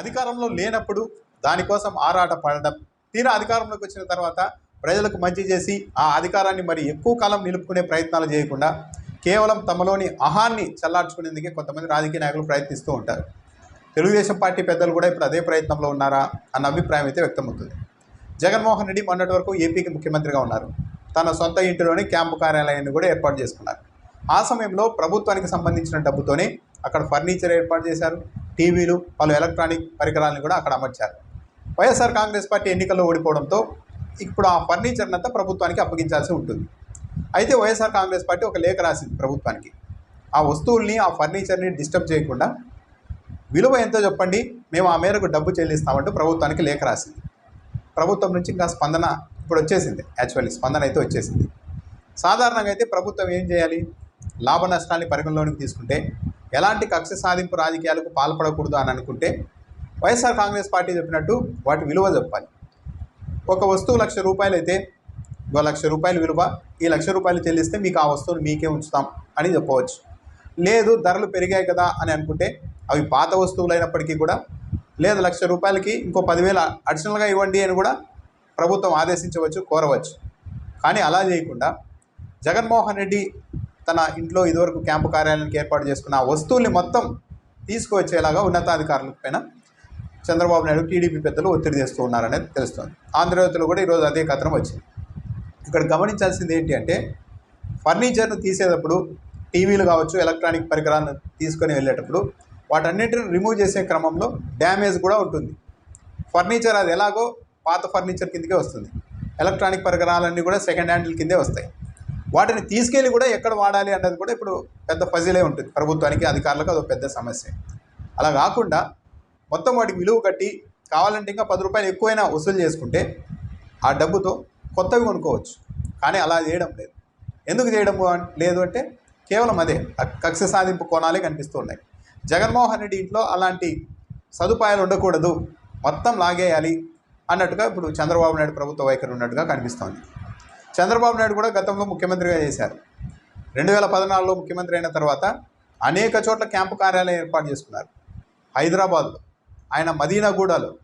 అధికారంలో లేనప్పుడు దానికోసం ఆరాట పడడం. తీరా అధికారంలోకి వచ్చిన తర్వాత ప్రజలకు మంచి చేసి ఆ అధికారాన్ని మరి ఎక్కువ కాలం నిలుపుకునే ప్రయత్నాలు చేయకుండా కేవలం తమలోని అహాన్ని చల్లార్చుకునేందుకే కొంతమంది రాజకీయ నాయకులు ప్రయత్నిస్తూ ఉంటారు. తెలుగుదేశం పార్టీ పెద్దలు కూడా ఇప్పుడు అదే ప్రయత్నంలో ఉన్నారా అన్న అభిప్రాయం అయితే వ్యక్తమవుతుంది. జగన్మోహన్ రెడ్డి మొన్నటి వరకు ఏపీకి ముఖ్యమంత్రిగా ఉన్నారు. తన సొంత ఇంటిలోని క్యాంపు కార్యాలయాన్ని కూడా ఏర్పాటు చేసుకున్నారు. ఆ సమయంలో ప్రభుత్వానికి సంబంధించిన డబ్బుతోనే అక్కడ ఫర్నిచర్ ఏర్పాటు చేశారు. టీవీలు పలు ఎలక్ట్రానిక్ పరికరాలను కూడా అక్కడ అమర్చారు. వైఎస్ఆర్ కాంగ్రెస్ పార్టీ ఎన్నికల్లో ఓడిపోవడంతో ఇప్పుడు ఆ ఫర్నిచర్నంతా ప్రభుత్వానికి అప్పగించాల్సి ఉంటుంది. అయితే వైఎస్ఆర్ కాంగ్రెస్ పార్టీ ఒక లేఖ రాసింది ప్రభుత్వానికి. ఆ వస్తువుల్ని ఆ ఫర్నిచర్ని డిస్టర్బ్ చేయకుండా విలువ ఎంతో చెప్పండి మేము ఆ మేరకు డబ్బు చెల్లిస్తామంటూ ప్రభుత్వానికి లేఖ రాసింది. ప్రభుత్వం నుంచి ఇంకా స్పందన ఇప్పుడు వచ్చేసింది. యాక్చువల్లీ స్పందన అయితే వచ్చేసింది. సాధారణంగా అయితే ప్రభుత్వం ఏం చేయాలి? లాభ నష్టాన్ని పరిగణలోనికి తీసుకుంటే ఎలాంటి కక్ష సాధింపు రాజకీయాలకు పాల్పడకూడదు అని అనుకుంటే వైఎస్ఆర్ కాంగ్రెస్ పార్టీ చెప్పినట్టు వాటి విలువ చెప్పాలి. ఒక వస్తువు లక్ష రూపాయలు అయితే ఒక లక్ష రూపాయలు విలువ ఈ లక్ష రూపాయలు చెల్లిస్తే మీకు ఆ వస్తువును మీకే ఉంచుతాం అని చెప్పవచ్చు. లేదు ధరలు పెరిగాయి కదా అని అనుకుంటే అవి పాత వస్తువులు అయినప్పటికీ కూడా లేదు లక్ష రూపాయలకి ఇంకో పదివేలు అడిషనల్గా ఇవ్వండి అని కూడా ప్రభుత్వం ఆదేశించవచ్చు కోరవచ్చు. కానీ అలా చేయకుండా జగన్మోహన్ రెడ్డి తన ఇంట్లో ఇదివరకు క్యాంపు కార్యాలయానికి ఏర్పాటు చేసుకున్న ఆ వస్తువుల్ని మొత్తం తీసుకువచ్చేలాగా ఉన్నతాధికారుల పైన చంద్రబాబు నాయుడు టీడీపీ పెద్దలు ఒత్తిడి చేస్తూ ఉన్నారనేది తెలుస్తుంది. ఆంధ్రజ్యోతిలో కూడా ఈరోజు అదే కథనం వచ్చింది. ఇక్కడ గమనించాల్సింది ఏంటి అంటే ఫర్నిచర్ను తీసేటప్పుడు టీవీలు కావచ్చు ఎలక్ట్రానిక్ పరికరాలను తీసుకొని వెళ్ళేటప్పుడు వాటన్నిటిని రిమూవ్ చేసే క్రమంలో డ్యామేజ్ కూడా ఉంటుంది. ఫర్నిచర్ అది ఎలాగో పాత ఫర్నిచర్ కిందకే వస్తుంది. ఎలక్ట్రానిక్ పరికరాలన్నీ కూడా సెకండ్ హ్యాండిల్ కిందే వస్తాయి. వాటిని తీసుకెళ్ళి కూడా ఎక్కడ వాడాలి అన్నది కూడా ఇప్పుడు పెద్ద ఫజిలే ఉంటుంది. ప్రభుత్వానికి అధికారులకు అదొక పెద్ద సమస్య. అలా కాకుండా మొత్తం వాటికి విలువ కట్టి కావాలంటే ఇంకా పది రూపాయలు ఎక్కువైనా వసూలు చేసుకుంటే ఆ డబ్బుతో కొత్తవి కొనుక్కోవచ్చు. కానీ అలా చేయడం లేదు. ఎందుకు చేయడం లేదు అంటే కేవలం అదే కక్ష సాధింపు కోణాలే కనిపిస్తున్నాయి. జగన్మోహన్ రెడ్డి ఇంట్లో అలాంటి సదుపాయాలు ఉండకూడదు మొత్తం లాగేయాలి అన్నట్టుగా ఇప్పుడు చంద్రబాబు నాయుడు ప్రభుత్వ వైఖరి ఉన్నట్టుగా కనిపిస్తోంది. చంద్రబాబు నాయుడు కూడా గతంలో ముఖ్యమంత్రిగా చేశారు. రెండు వేల పద్నాలుగులో ముఖ్యమంత్రి అయిన తర్వాత అనేక చోట్ల క్యాంపు కార్యాలయం ఏర్పాటు చేసుకున్నారు. హైదరాబాద్లో ఆయన మదీనాగూడలో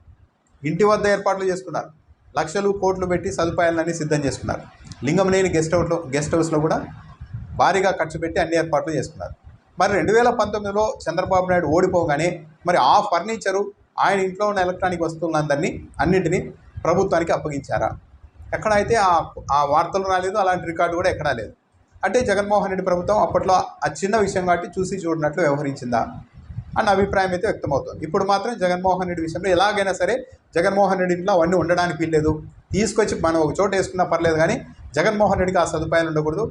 ఇంటి వద్ద ఏర్పాట్లు చేసుకున్నారు. లక్షలు కోట్లు పెట్టి సదుపాయాలన్నీ సిద్ధం చేసుకున్నారు. లింగంనేని గెస్ట్ హౌస్లో గెస్ట్ హౌస్లో కూడా భారీగా ఖర్చు పెట్టి అన్ని ఏర్పాట్లు చేసుకున్నారు. మరి రెండు వేల పంతొమ్మిదిలో చంద్రబాబు నాయుడు ఓడిపోగానే మరి ఆ ఫర్నిచరు ఆయన ఇంట్లో ఉన్న ఎలక్ట్రానిక్ వస్తువులందరినీ అన్నింటినీ ప్రభుత్వానికి అప్పగించారా? ఎక్కడైతే ఆ ఆ వార్తలు రాలేదు అలాంటి రికార్డు కూడా ఎక్కడా లేదు. అంటే జగన్మోహన్ రెడ్డి ప్రభుత్వం అప్పట్లో ఆ చిన్న విషయం కాబట్టి చూసి చూడనట్లు వ్యవహరించిందా అన్న అభిప్రాయం అయితే వ్యక్తమవుతుంది. ఇప్పుడు మాత్రం జగన్మోహన్ రెడ్డి విషయంలో ఎలాగైనా సరే జగన్మోహన్ రెడ్డి ఇంట్లో అవన్నీ ఉండడానికి వీల్లేదు. తీసుకొచ్చి మనం ఒక చోట వేసుకున్నా పర్లేదు కానీ జగన్మోహన్ రెడ్డికి ఆ సదుపాయాలు ఉండకూడదు.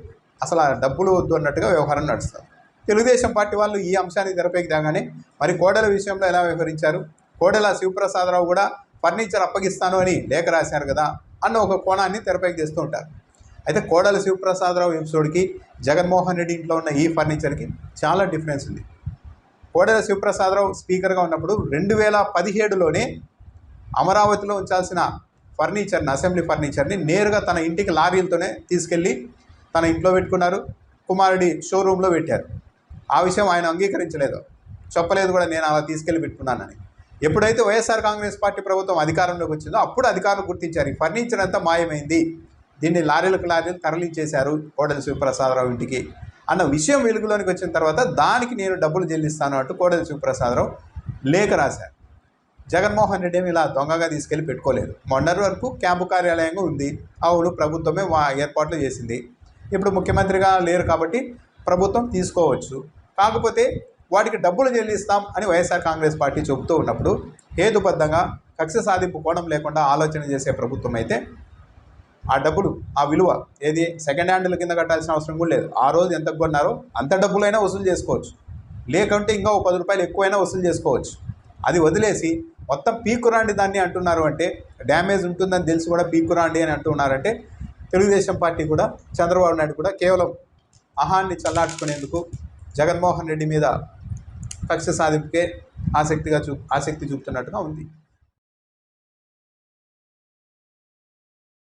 అసలు ఆ డబ్బులు వద్దు అన్నట్టుగా వ్యవహారం నడుస్తారు తెలుగుదేశం పార్టీ వాళ్ళు ఈ అంశాన్ని తెరపైకి మరి కోడెల విషయంలో ఎలా వ్యవహరించారు? కోడెల శివప్రసాదరావు కూడా ఫర్నిచర్ అప్పగిస్తాను అని లేఖ రాశారు కదా. అన్న ఒక కోణాన్ని తెరపైకి తెస్తూ ఉంటారు. అయితే కోడల శివప్రసాదరావు ఎపిసోడ్కి జగన్మోహన్ రెడ్డి ఇంట్లో ఉన్న ఈ ఫర్నిచర్కి చాలా డిఫరెన్స్ ఉంది. కోడెల శివప్రసాదరావు స్పీకర్గా ఉన్నప్పుడు రెండు వేల పదిహేడులోనే అమరావతిలో ఉంచాల్సిన ఫర్నిచర్ని అసెంబ్లీ ఫర్నిచర్ని నేరుగా తన ఇంటికి లారీలతోనే తీసుకెళ్ళి తన ఇంట్లో పెట్టుకున్నారు. కుమారుడి షోరూంలో పెట్టారు. ఆ విషయం ఆయన అంగీకరించలేదు. చెప్పలేదు కూడా నేను అలా తీసుకెళ్ళి పెట్టుకున్నానని. ఎప్పుడైతే వైఎస్ఆర్ కాంగ్రెస్ పార్టీ ప్రభుత్వం అధికారంలోకి వచ్చిందో అప్పుడు అధికారులు గుర్తించారు. ఈ ఫర్నిచర్ అంతా మాయమైంది. దీన్ని లారీలకు లారీలు తరలించేశారు కోడెల శివప్రసాదరావు ఇంటికి. అన్న విషయం వెలుగులోనికి వచ్చిన తర్వాత దానికి నేను డబ్బులు చెల్లిస్తాను అంటూ కోడెల శివప్రసాదరావు లేఖ రాశారు. జగన్మోహన్ రెడ్డి ఏమి ఇలా దొంగగా తీసుకెళ్ళి పెట్టుకోలేదు. మొన్నటి వరకు క్యాంపు కార్యాలయంగా ఉంది. అవును ప్రభుత్వమే ఏర్పాట్లు చేసింది. ఇప్పుడు ముఖ్యమంత్రిగా లేరు కాబట్టి ప్రభుత్వం తీసుకోవచ్చు. కాకపోతే వాటికి డబ్బులు చెల్లిస్తాం అని వైఎస్ఆర్ కాంగ్రెస్ పార్టీ చెబుతూ ఉన్నప్పుడు హేతుబద్ధంగా కక్ష సాధింపు కోణం లేకుండా ఆలోచన చేసే ప్రభుత్వం అయితే ఆ డబ్బులు ఆ విలువ ఏది? సెకండ్ హ్యాండ్ల కింద కట్టాల్సిన అవసరం కూడా లేదు. ఆ రోజు ఎంత కొన్నారో అంత డబ్బులైనా వసూలు చేసుకోవచ్చు. లేకుంటే ఇంకా ఒక పది రూపాయలు ఎక్కువైనా వసూలు చేసుకోవచ్చు. అది వదిలేసి మొత్తం పీకురాండి దాన్ని అంటున్నారు అంటే డ్యామేజ్ ఉంటుందని తెలిసి కూడా పీకురాండి అని అంటున్నారంటే తెలుగుదేశం పార్టీ కూడా చంద్రబాబు నాయుడు కూడా కేవలం అహాన్ని చల్లార్చుకునేందుకు జగన్మోహన్ రెడ్డి మీద కక్ష సాధింపుకే ఆసక్తిగా చూ ఆసక్తి చూపుతున్నట్టుగా ఉంది.